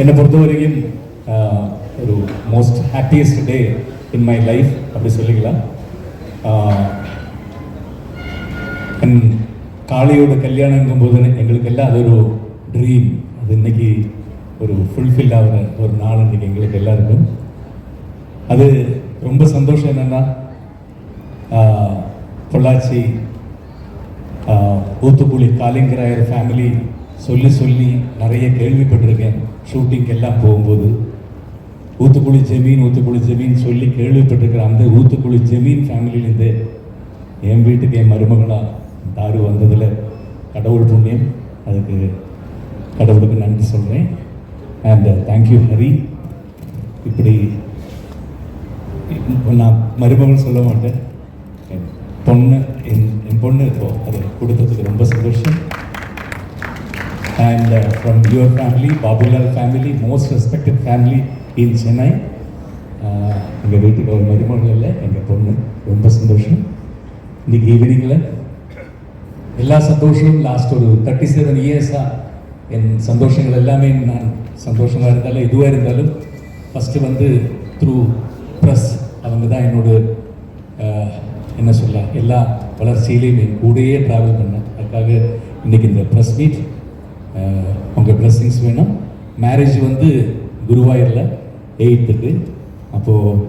என்னை பொறுத்த வரைக்கும் ஒரு most happiest day in my life அப்படி சொல்லிக்கலாம். என் காளையோட கல்யாணங்கும் போது எங்களுக்கு எல்லாம் அது ஒரு ட்ரீம் அது இன்னைக்கு ஒரு ஃபுல்ஃபில் ஆகிற ஒரு நாள் இன்னைக்கு எங்களுக்கு எல்லாருக்கும். அது ரொம்ப சந்தோஷம் என்னென்னா பொள்ளாச்சி ஊத்துக்குழி காலிங்கராயர் ஃபேமிலி சொல்லி சொல்லி நிறைய கேள்விப்பட்டிருக்கேன். ஷூட்டிங்கெல்லாம் போகும்போது ஊத்துக்குழி ஜெமீன் ஊத்துக்குழி ஜெமீன் சொல்லி கேள்விப்பட்டிருக்கிற அந்த ஊத்துக்குழி ஜெமீன் ஃபேமிலியிலேருந்து என் வீட்டுக்கு என் மருமகளாக தாரு வந்ததில் கடவுள் புண்ணியம். அதுக்கு கடவுளுக்கு நன்றி சொல்கிறேன் அண்ட் தேங்க்யூ ஹரி இப்படி நான் மருமகள் சொல்ல மாட்டேன். என் பொண்ணு என் என் பொண்ணு இப்போ அதை கொடுத்ததுக்கு ரொம்ப சந்தோஷம். And uh, from your family Babulal family most respected family in Chennai எங்கள் வீட்டுக்கு ஒரு மருமகள் இல்லை எங்கள் பொண்ணு. ரொம்ப சந்தோஷம். இன்னைக்கு ஈவினிங்கில் எல்லா சந்தோஷமும் லாஸ்ட் ஒரு தேர்ட்டி செவன் இயர்ஸாக என் சந்தோஷங்கள் எல்லாமே நான் சந்தோஷமாக இருந்தாலும் எதுவாக இருந்தாலும் ஃபஸ்ட்டு வந்து த்ரூ ப்ரெஸ் அவங்க தான் என்னோட என்ன சொல்ல எல்லா வளர்ச்சியிலையும் என் கூடயே ட்ராவல் பண்ணேன். அதுக்காக இன்றைக்கி இந்த ப்ரெஸ் மீட் உங்கள் பிளஸ்ஸிங்ஸ் வேணும். மேரேஜ் வந்து குருவாயூரில் எயித்துக்கு அப்போது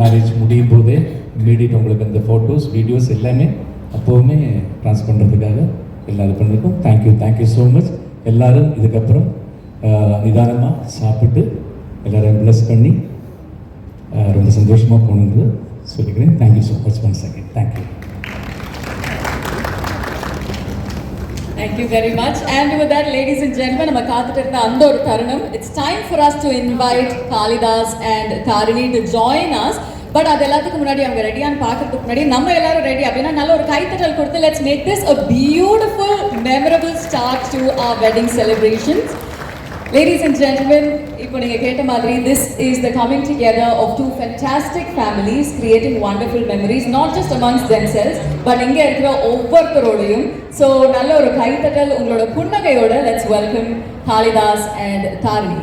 மேரேஜ் முடியும் போதே இம்மீடியட் உங்களுக்கு அந்த ஃபோட்டோஸ் வீடியோஸ் எல்லாமே அப்போவுமே ட்ரான்ஸ் பண்ணுறதுக்காக எல்லாரும் பண்ணியிருக்கோம் தேங்க்யூ தேங்க்யூ ஸோ மச் எல்லோரும் இதுக்கப்புறம் நிதானமாக சாப்பிட்டு எல்லோரையும் ப்ளஸ் பண்ணி ரொம்ப சந்தோஷமாக போகணுன்றது சொல்லிக்கிறேன். Thank you so much one second thank you thank you very much and with that, ladies and gentlemen, நம்ம காத்துட்டு இருந்த அந்த ஒரு தருணம் it's time for us to invite Kalidas and Tharini to join us but அது எல்லாத்துக்கு முன்னாடி அவங்க ரெடியான்னு பார்க்கறதுக்கு முன்னாடி நம்ம எல்லாரும் ரெடி அப்படின்னா நல்ல ஒரு கைத்தட்டல் கொடுத்து let's make this a beautiful memorable start to our wedding celebrations ladies and gentlemen இப்போ நீங்கள் கேட்ட மாதிரி this is the coming together of two fantastic families creating wonderful memories not just amongst themselves but இங்கே இருக்கிற ஒவ்வொருத்தரோடையும் so நல்ல ஒரு கைத்தட்டல் உங்களோட புன்னகையோட let's welcome Kalidas and Tharini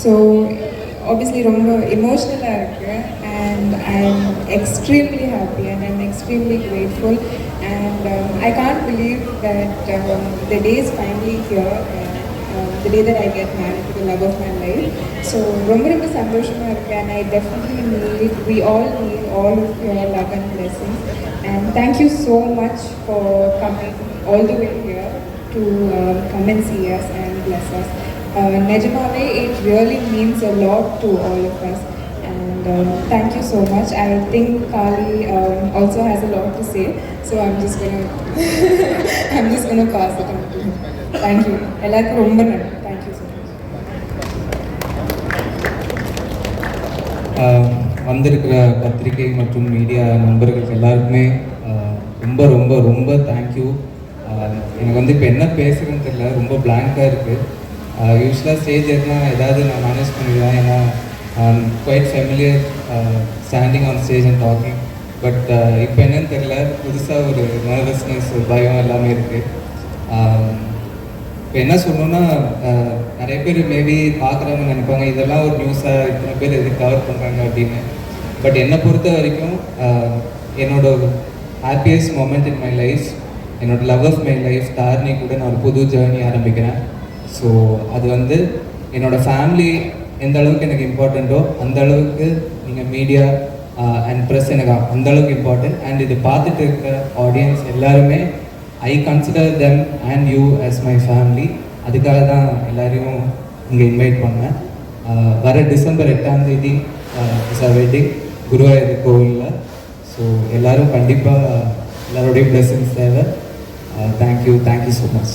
so obviously ரொம்ப எமோஷ்னலாக இருக்குது and I am extremely happy and I'm extremely grateful and I can't believe that the day's finally here the day that I get married to love of my life so ரொம்ப ரொம்ப சந்தோஷமாக இருக்குது and I definitely need we all need all of your love and blessings. And thank you so much for coming all the way here to um, come and see us and bless us. Uh, Nejamave, it really means a lot to all of us. And um, thank you so much. I think Kali um, also has a lot to say, so I'm just gonna I'm just gonna pass it on to him. Thank you. எல்லாருக்கும் ரொம்ப நன்றி. Thank you so much. ஆஹ் வந்திருக்கிற பத்திரிகை மற்றும் media நண்பர்களுக்கு எல்லாருக்குமே ரொம்ப ரொம்ப ரொம்ப தேங்க்யூ எனக்கு வந்து இப்போ என்ன பேசுகிறேன்னு தெரியல ரொம்ப பிளாங்காக இருக்குது யூஸ்வலாக ஸ்டேஜ் ஏறினா ஏதாவது நான் மேனேஜ் பண்ணிடுவேன். ஏன்னா quite familiar standing on stage and talking but இப்போ என்னன்னு தெரியல. புதுசாக ஒரு நர்வஸ்னஸ் பயம் எல்லாமே இருக்குது இப்போ என்ன சொல்லணும்னா நிறைய பேர் மேபி பார்க்குறவங்க நினைப்பாங்க இதெல்லாம் ஒரு நியூஸாக இத்தனை பேர் எதுக்கு கவர் பண்ணுறாங்க அப்படின்னு. பட் என்னை பொறுத்த வரைக்கும் என்னோட happiest moment in my life என்னோட love of my life Tharani கூட நான் ஒரு புது ஜேர்னி ஆரம்பிக்கிறேன். ஸோ அது வந்து என்னோட ஃபேமிலி எந்த அளவுக்கு எனக்கு இம்பார்ட்டண்ட்டோ அந்த அளவுக்கு நீங்கள் மீடியா அண்ட் ப்ரெஸ் எனக்கு அந்த அளவுக்கு இம்பார்ட்டன்ட் அண்ட் இது பார்த்துட்டு இருக்கிற ஆடியன்ஸ் எல்லாருமே I consider them and you as my family அதுக்காக தான் எல்லாரையும் இங்கே இன்வைட் பண்ணேன். வர டிசம்பர் எட்டாம் தேதி இஸ் அ வெட்டிங் குருவாயூர் கோவிலில். ஸோ எல்லோரும் கண்டிப்பாக எல்லாருடைய பிளெஸிங்ஸ் தேவை. Thank you thank you so much